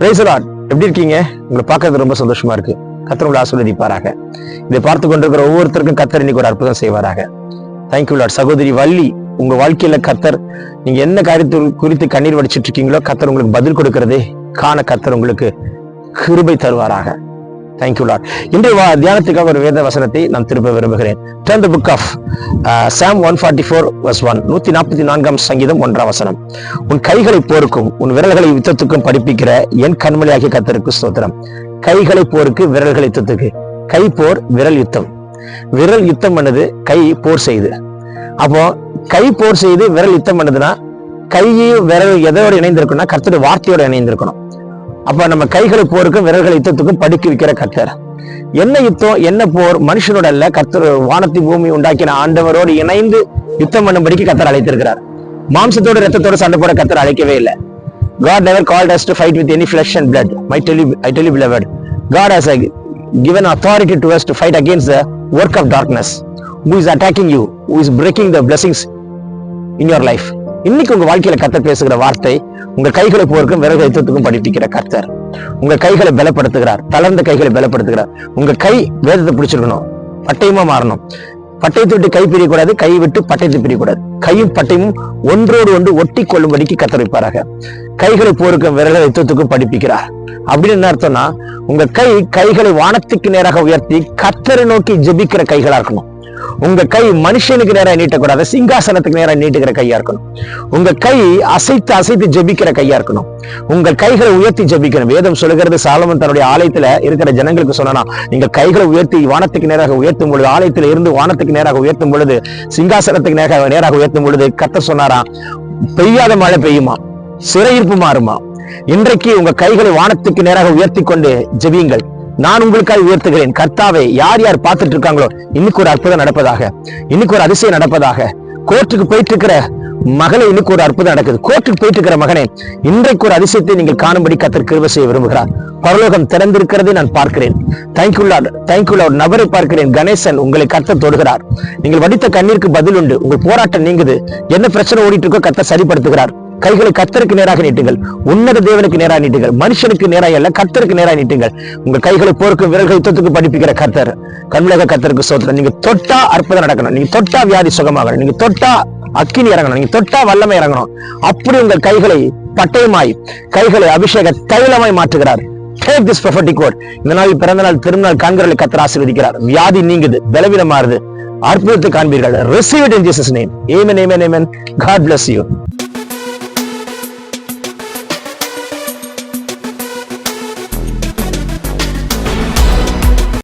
பிரைசலாட் எப்படி இருக்கீங்க? உங்களை பார்க்கறது ரொம்ப சந்தோஷமா இருக்கு. கத்தர் உங்களை ஆசீர்வதிப்பாராக. இதை பார்த்து கொண்டிருக்கிற ஒவ்வொருத்தருக்கும் கத்தர் இன்னைக்கு ஒரு அற்புதம் செய்வாராக. தேங்க்யூ லாட் சகோதரி வள்ளி உங்க வாழ்க்கையில கத்தர் நீங்க என்ன காரியத்தை குறித்து கண்ணீர் வடிச்சிட்டு இருக்கீங்களோ கத்தர் உங்களுக்கு பதில் கொடுக்கறதே காண கத்தர் உங்களுக்கு கிருபை தருவாராக. தேங்க்யூ லாட் இன்றைய வா- தியானத்துக்காக ஒரு வேத வசனத்தை நான் திருப்ப விரும்புகிறேன். Turn the book of psalm one forty four verse one நூத்தி நாற்பத்தி நான்காம் சங்கீதம் ஒன்றாம் வசனம். உன் கைகளை போருக்கும் உன் விரல்களை யுத்தத்துக்கும் படிப்பிக்கிற என் கண்மலையாகிய கத்தருக்கு ஸ்தோத்திரம். கைகளை போருக்கு விரல்களை யுத்தத்துக்கு. கை போர் விரல் யுத்தம். விரல் யுத்தம் பண்ணது கை போர் செய்து. அப்போ கை போர் செய்து விரல் யுத்தம் பண்ணதுன்னா கையும் விரல் எதோடு இணைந்திருக்கணும்னா கர்த்தருடைய வார்த்தையோட இணைந்திருக்கணும். அப்ப நம்ம கைகளை போருக்கும் விரல்களை யுத்தத்துக்கும் படுக்கி வைக்கிற கத்தர் என்ன யுத்தம் என்ன போர் மனுஷனோட அல்ல கத்தர் வானத்தை பூமி உண்டாக்கின ஆண்டவரோடு இணைந்து யுத்தம் பண்ணும்படிக்கு கத்தர் அழைத்திருக்கிறார் மாம்சத்தோட ரத்தத்தோட சண்டை போட கத்தர் அழைக்கவே இல்லை God never called us to fight with any flesh and blood. My tell you, I tell you, beloved, God has given authority to us to fight against the work of darkness, who is attacking you, who is breaking the blessings in your life. இன்னைக்கு உங்க வாழ்க்கையில கத்த பேசுகிற வார்த்தை உங்க கைகளை போருக்கும் விரல் யுத்தத்துக்கும் படிப்பிக்கிற கர்த்தர். உங்க கைகளை பலப்படுத்துகிறார் தளர்ந்த கைகளை பலப்படுத்துகிறார். உங்க கை வேதத்தை பிடிச்சிருக்கணும் பட்டயமா மாறணும். பட்டயத்தை விட்டு கை பிரியக்கூடாது கை விட்டு பட்டயத்தை பிரியக்கூடாது. கையும் பட்டயமும் ஒன்றோடு ஒன்று ஒட்டி கொள்ளும்படிக்கு கத்தரிப்பாராக கைகளை போருக்கும் விரலை யுத்தத்துக்கும் படிப்பிக்கிறார். அப்படின்னு என்ன அர்த்தம்னா உங்க கை கைகளை வானத்துக்கு நேராக உயர்த்தி கத்தரை நோக்கி ஜெபிக்கிற கைகளா இருக்கணும். உங்க கை மனுஷனுக்கு நேரம் நீட்டக்கூடாது சிங்காசனத்துக்கு நேரம் நீட்டுகிற கையா இருக்கணும். உங்க கை அசைத்து அசைத்து ஜெபிக்கிற கையா இருக்கணும். உங்கள் கைகளை உயர்த்தி ஜெபிக்கணும். வேதம் சொல்லுகிறது சாலமன் தன்னுடைய ஆலயத்துல இருக்கிற ஜனங்களுக்கு சொன்னா நீங்க கைகளை உயர்த்தி வானத்துக்கு நேராக உயர்த்தும் பொழுது ஆலயத்துல இருந்து வானத்துக்கு நேராக உயர்த்தும் பொழுது சிங்காசனத்துக்கு நேராக நேராக உயர்த்தும் பொழுது கத்த சொன்னாரா பெய்யாத மழை பெய்யுமா? சிறையிருப்பு மாறுமா? இன்றைக்கு உங்க கைகளை வானத்துக்கு நேராக உயர்த்தி கொண்டு ஜெபியுங்கள். நான் உங்களுக்காக உயர்த்துகிறேன். கர்த்தாவை யார் யார் பார்த்துட்டு இருக்காங்களோ இன்னைக்கு ஒரு அற்புதம் நடப்பதாக. இன்னைக்கு ஒரு அதிசயம் நடப்பதாக. கோர்ட்டுக்கு போயிட்டு இருக்கிற மகளை இன்னைக்கு ஒரு அற்புதம் நடக்குது. கோர்ட்டுக்கு போயிட்டு இருக்கிற மகனே இன்றைக்கு ஒரு அதிசயத்தை நீங்கள் காணும்படி கத்தர் கிருவ செய்ய விரும்புகிறார். பரலோகம் திறந்திருக்கிறதை நான் பார்க்கிறேன். தேங்க்யூலா தேங்க்யூலா ஒரு நபரை பார்க்கிறேன். கணேசன் உங்களை கத்த தொடுகிறார். நீங்கள் வடித்த கண்ணீருக்கு பதில் உண்டு உங்கள் போராட்டம் நீங்குது. என்ன பிரச்சனை ஓடிட்டு இருக்கோ கத்த சரிப்படுத்துகிறார். கைகளை கத்தருக்கு நேராக நீட்டுங்கள். உன்னத தேவனுக்கு நேராக நீட்டுங்கள். மனுஷனுக்கு நேராக அல்ல கத்தருக்கு நேராக நீட்டுங்கள். உங்க கைகளை போருக்கு விரல்கள் யுத்தத்துக்கு படிப்பிக்கிற கத்தர். கண்ணுலக கத்தருக்கு சோத்திரம். நீங்க தொட்டா அற்புதம் நடக்கணும். நீங்க தொட்டா வியாதி சுகமாகணும். நீங்க தொட்டா அக்கினி இறங்கணும். நீங்க தொட்டா வல்லமை இறங்கணும். அப்படி உங்கள் கைகளை பட்டயமாய் கைகளை அபிஷேக தைலமாய் மாற்றுகிறார். Take this prophetic word. இந்த நாள் பிறந்த நாள் திருநாள் காண்கிறவர்களை கத்தர் ஆசீர்வதிக்கிறார். வியாதி நீங்குது பலவீனமாறுது அற்புதத்தை காண்பீர்கள். Receive it in Jesus name amen amen amen God bless you